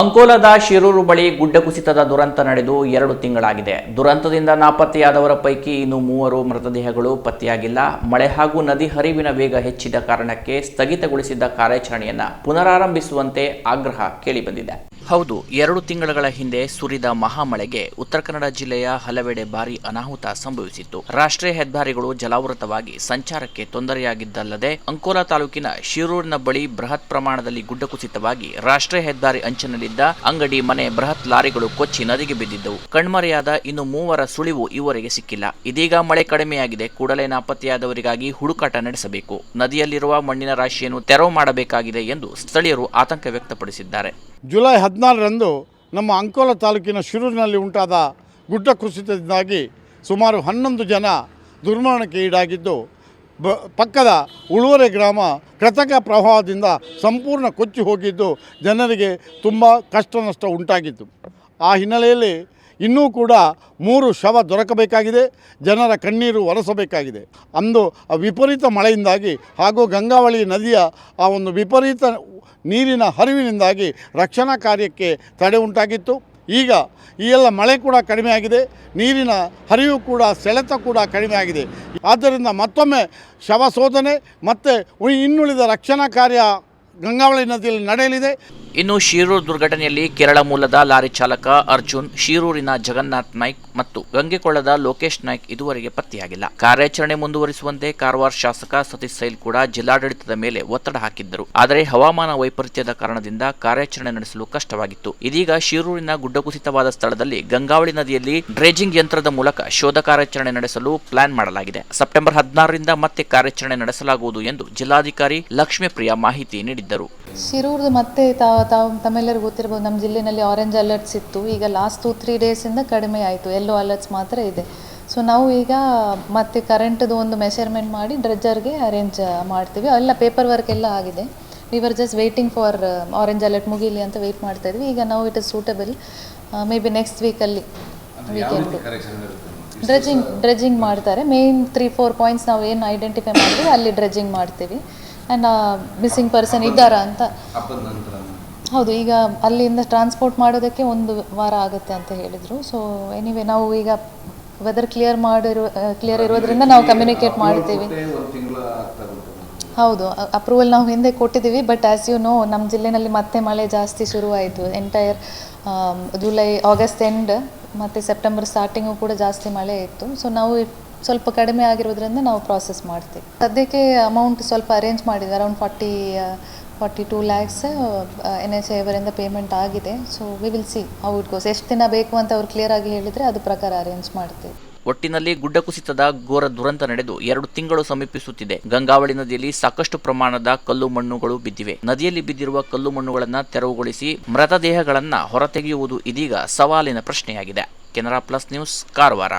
ಅಂಕೋಲದ ಶಿರೂರು ಬಳಿ ಗುಡ್ಡ ಕುಸಿತದ ದುರಂತ ನಡೆದು ಎರಡು ತಿಂಗಳಾಗಿದೆ. ದುರಂತದಿಂದ ನಾಪತ್ತೆಯಾದವರ ಪೈಕಿ ಇನ್ನು ಮೂವರು ಮೃತದೇಹಗಳು ಪತ್ತೆಯಾಗಿಲ್ಲ. ಮಳೆ ಹಾಗೂ ನದಿ ಹರಿವಿನ ವೇಗ ಹೆಚ್ಚಿದ ಕಾರಣಕ್ಕೆ ಸ್ಥಗಿತಗೊಳಿಸಿದ್ದ ಕಾರ್ಯಾಚರಣೆಯನ್ನು ಪುನರಾರಂಭಿಸುವಂತೆ ಆಗ್ರಹ ಕೇಳಿಬಂದಿದೆ. ಹೌದು, ಎರಡು ತಿಂಗಳ ಹಿಂದೆ ಸುರಿದ ಮಹಾಮಳೆಗೆ ಉತ್ತರ ಕನ್ನಡ ಜಿಲ್ಲೆಯ ಹಲವೆಡೆ ಭಾರಿ ಅನಾಹುತ ಸಂಭವಿಸಿತ್ತು. ರಾಷ್ಟ್ರೀಯ ಹೆದ್ದಾರಿಗಳು ಜಲಾವೃತವಾಗಿ ಸಂಚಾರಕ್ಕೆ ತೊಂದರೆಯಾಗಿದ್ದಲ್ಲದೆ, ಅಂಕೋಲಾ ತಾಲೂಕಿನ ಶಿರೂರಿನ ಬಳಿ ಬೃಹತ್ ಪ್ರಮಾಣದಲ್ಲಿ ಗುಡ್ಡ ಕುಸಿತವಾಗಿ ರಾಷ್ಟ್ರೀಯ ಹೆದ್ದಾರಿ ಅಂಚಿನಲ್ಲಿದ್ದ ಅಂಗಡಿ ಮನೆ ಬೃಹತ್ ಲಾರಿಗಳು ಕೊಚ್ಚಿ ನದಿಗೆ ಬಿದ್ದಿದ್ದವು. ಕಣ್ಮರೆಯಾದ ಇನ್ನು ಮೂವರ ಸುಳಿವು ಈವರೆಗೆ ಸಿಕ್ಕಿಲ್ಲ. ಇದೀಗ ಮಳೆ ಕಡಿಮೆಯಾಗಿದೆ. ಕೂಡಲೇ ನಾಪತ್ತೆಯಾದವರಿಗಾಗಿ ಹುಡುಕಾಟ ನಡೆಸಬೇಕು. ನದಿಯಲ್ಲಿರುವ ಮಣ್ಣಿನ ರಾಶಿಯನ್ನು ತೆರವು ಮಾಡಬೇಕಾಗಿದೆ ಎಂದು ಸ್ಥಳೀಯರು ಆತಂಕ ವ್ಯಕ್ತಪಡಿಸಿದ್ದಾರೆ. ಜುಲೈ ಹದಿನಾರರಂದು ನಮ್ಮ ಅಂಕೋಲ ತಾಲೂಕಿನ ಶಿರೂರಿನಲ್ಲಿ ಉಂಟಾದ ಗುಡ್ಡ ಕುಸಿತದಿಂದಾಗಿ ಸುಮಾರು ಹನ್ನೊಂದು ಜನ ದುರ್ಮರಣಕ್ಕೆ ಈಡಾಗಿದ್ದು, ಬ, ಪಕ್ಕದ ಉಳುವರೆ ಗ್ರಾಮ ಕೃತಕ ಪ್ರವಾಹದಿಂದ ಸಂಪೂರ್ಣ ಕೊಚ್ಚಿ ಹೋಗಿದ್ದು ಜನರಿಗೆ ತುಂಬ ಕಷ್ಟ ನಷ್ಟ ಉಂಟಾಗಿತ್ತು. ಆ ಹಿನ್ನೆಲೆಯಲ್ಲಿ ಇನ್ನೂ ಕೂಡ ಮೂರು ಶವ ದೊರಕಬೇಕಾಗಿದೆ, ಜನರ ಕಣ್ಣೀರು ಒರೆಸಬೇಕಾಗಿದೆ. ಅಂದು ವಿಪರೀತ ಮಳೆಯಿಂದಾಗಿ ಹಾಗೂ ಗಂಗಾವಳಿ ನದಿಯ ಆ ಒಂದು ವಿಪರೀತ ನೀರಿನ ಹರಿವಿನಿಂದಾಗಿ ರಕ್ಷಣಾ ಕಾರ್ಯಕ್ಕೆ ತಡೆ ಉಂಟಾಗಿತ್ತು. ಈಗ ಈ ಎಲ್ಲ ಮಳೆ ಕೂಡ ಕಡಿಮೆಯಾಗಿದೆ ನೀರಿನ ಹರಿವು ಕೂಡ, ಸೆಳೆತ ಕೂಡ ಕಡಿಮೆ ಆಗಿದೆ. ಆದ್ದರಿಂದ ಮತ್ತೊಮ್ಮೆ ಶವ ಶೋಧನೆ ಮತ್ತು ಇನ್ನುಳಿದ ರಕ್ಷಣಾ ಕಾರ್ಯ ಗಂಗಾವಳಿ ನದಿಯಲ್ಲಿ ನಡೆಯಲಿದೆ. ಇನ್ನು ಶಿರೂರು ದುರ್ಘಟನೆಯಲ್ಲಿ ಕೇರಳ ಮೂಲದ ಲಾರಿ ಚಾಲಕ ಅರ್ಜುನ್ ಶಿರೂರಿನ ಜಗನ್ನಾಥ್ ನಾಯ್ಕ್ ಮತ್ತು ಗಂಗೆಕೊಳ್ಳದ ಲೋಕೇಶ್ ನಾಯ್ಕ್ ಇದುವರೆಗೆ ಪತ್ತೆಯಾಗಿಲ್ಲ. ಕಾರ್ಯಾಚರಣೆ ಮುಂದುವರಿಸುವಂತೆ ಕಾರವಾರ ಶಾಸಕ ಸತೀಶ್ ಸೈಲ್ ಕೂಡ ಜಿಲ್ಲಾಡಳಿತದ ಮೇಲೆ ಒತ್ತಡ ಹಾಕಿದ್ದರು. ಆದರೆ ಹವಾಮಾನ ವೈಪರೀತ್ಯದ ಕಾರಣದಿಂದ ಕಾರ್ಯಾಚರಣೆ ನಡೆಸಲು ಕಷ್ಟವಾಗಿತ್ತು. ಇದೀಗ ಶಿರೂರಿನ ಗುಡ್ಡಕುಸಿತವಾದ ಸ್ಥಳದಲ್ಲಿ ಗಂಗಾವಳಿ ನದಿಯಲ್ಲಿ ಡ್ರೇಜಿಂಗ್ ಯಂತ್ರದ ಮೂಲಕ ಶೋಧ ಕಾರ್ಯಾಚರಣೆ ನಡೆಸಲು ಪ್ಲಾನ್ ಮಾಡಲಾಗಿದೆ. ಸೆಪ್ಟೆಂಬರ್ ಹದಿನಾರರಿಂದ ಮತ್ತೆ ಕಾರ್ಯಾಚರಣೆ ನಡೆಸಲಾಗುವುದು ಎಂದು ಜಿಲ್ಲಾಧಿಕಾರಿ ಲಕ್ಷ್ಮೀಪ್ರಿಯ ಮಾಹಿತಿ ನೀಡಿದ್ದರು. ಶಿರೂರ್ದು ಮತ್ತೆ ತಾವು ತಾವು ತಮ್ಮೆಲ್ಲರಿಗೂ ಗೊತ್ತಿರ್ಬೋದು ನಮ್ಮ ಜಿಲ್ಲೆನಲ್ಲಿ ಆರೆಂಜ್ ಅಲರ್ಟ್ಸ್ ಇತ್ತು. ಈಗ ಲಾಸ್ಟ್ ಟೂ ತ್ರೀ ಡೇಸಿಂದ ಕಡಿಮೆ ಆಯಿತು. ಎಲ್ಲೋ ಅಲರ್ಟ್ಸ್ ಮಾತ್ರ ಇದೆ. ಸೊ ನಾವು ಈಗ ಮತ್ತೆ ಕರೆಂಟ್ದು ಒಂದು ಮೆಷರ್ಮೆಂಟ್ ಮಾಡಿ ಡ್ರೆಜ್ಜರ್ಗೆ ಅರೇಂಜ್ ಮಾಡ್ತೀವಿ. ಎಲ್ಲ ಪೇಪರ್ ವರ್ಕ್ ಎಲ್ಲ ಆಗಿದೆ. We were just waiting for orange alert ಮುಗೀಲಿ ಅಂತ ವೆಯ್ಟ್ ಮಾಡ್ತಾ ಇದ್ವಿ. ಈಗ ನಾವು it is suitable may be next ವೀಕಲ್ಲಿ ವೀಕೆಂಡು ಡ್ರೆಜಿಂಗ್ ಡ್ರೆಜಿಂಗ್ ಮಾಡ್ತಾರೆ. ಮೇನ್ ತ್ರೀ ಫೋರ್ ಪಾಯಿಂಟ್ಸ್ ನಾವು ಏನು ಐಡೆಂಟಿಫೈ ಮಾಡ್ತೀವಿ ಅಲ್ಲಿ ಡ್ರೆಜಿಂಗ್ ಮಾಡ್ತೀವಿ. ಆ್ಯಂಡ್ ಮಿಸ್ಸಿಂಗ್ ಪರ್ಸನ್ ಇದ್ದಾರಾ ಅಂತ. ಹೌದು ಈಗ ಅಲ್ಲಿಂದ ಟ್ರಾನ್ಸ್ಪೋರ್ಟ್ ಮಾಡೋದಕ್ಕೆ ಒಂದು ವಾರ ಆಗುತ್ತೆ ಅಂತ ಹೇಳಿದರು. ಸೊ ಎನಿವೆ ನಾವು ಈಗ ವೆದರ್ ಕ್ಲಿಯರ್ ಮಾಡಿರೋ ಕ್ಲಿಯರ್ ಇರೋದ್ರಿಂದ ನಾವು ಕಮ್ಯುನಿಕೇಟ್ ಮಾಡ್ತೀವಿ. ಹೌದು ಅಪ್ರೂವಲ್ ನಾವು ಹಿಂದೆ ಕೊಟ್ಟಿದ್ದೀವಿ ಬಟ್ ಆ್ಯಸ್ ಯು ನೋ ನಮ್ಮ ಜಿಲ್ಲೆನಲ್ಲಿ ಮತ್ತೆ ಮಳೆ ಜಾಸ್ತಿ ಶುರುವಾಯಿತು. ಎಂಟೈರ್ ಜುಲೈ ಆಗಸ್ಟ್ ಎಂಡ್ ಮತ್ತು ಸೆಪ್ಟೆಂಬರ್ ಸ್ಟಾರ್ಟಿಂಗು ಕೂಡ ಜಾಸ್ತಿ ಮಳೆ ಇತ್ತು. ಸೊ ನಾವು ಸ್ವಲ್ಪ ಕಡಿಮೆ ಆಗಿರೋದ್ರಿಂದ ನಾವು ಪ್ರಾಸೆಸ್ ಮಾಡ್ತೀವಿ. ಸದ್ಯಕ್ಕೆ ಅಮೌಂಟ್ ಸ್ವಲ್ಪ ಅರೇಂಜ್ ಮಾಡಿದ around forty forty two lakhs N S ಅವರಿಂದ ಪೇಮೆಂಟ್ ಆಗಿದೆ. So we will see how it goes ಎಷ್ಟು ದಿನ ಬೇಕು ಅಂತ ಅವ್ರು ಕ್ಲಿಯರ್ ಆಗಿ ಹೇಳಿದರೆ ಅದು ಪ್ರಕಾರ ಅರೇಂಜ್ ಮಾಡ್ತೀವಿ. ಒಟ್ಟಿನಲ್ಲಿ ಗುಡ್ಡ ಕುಸಿತದ ಘೋರ ದುರಂತ ನಡೆದು ಎರಡು ತಿಂಗಳು ಸಮೀಪಿಸುತ್ತಿದೆ. ಗಂಗಾವಳಿ ನದಿಯಲ್ಲಿ ಸಾಕಷ್ಟು ಪ್ರಮಾಣದ ಕಲ್ಲು ಮಣ್ಣುಗಳು ಬಿದ್ದಿವೆ. ನದಿಯಲ್ಲಿ ಬಿದ್ದಿರುವ ಕಲ್ಲು ಮಣ್ಣುಗಳನ್ನು ತೆರವುಗೊಳಿಸಿ ಮೃತದೇಹಗಳನ್ನು ಹೊರತೆಗೆಯುವುದು ಇದೀಗ ಸವಾಲಿನ ಪ್ರಶ್ನೆಯಾಗಿದೆ. Canara plus news, Karwar.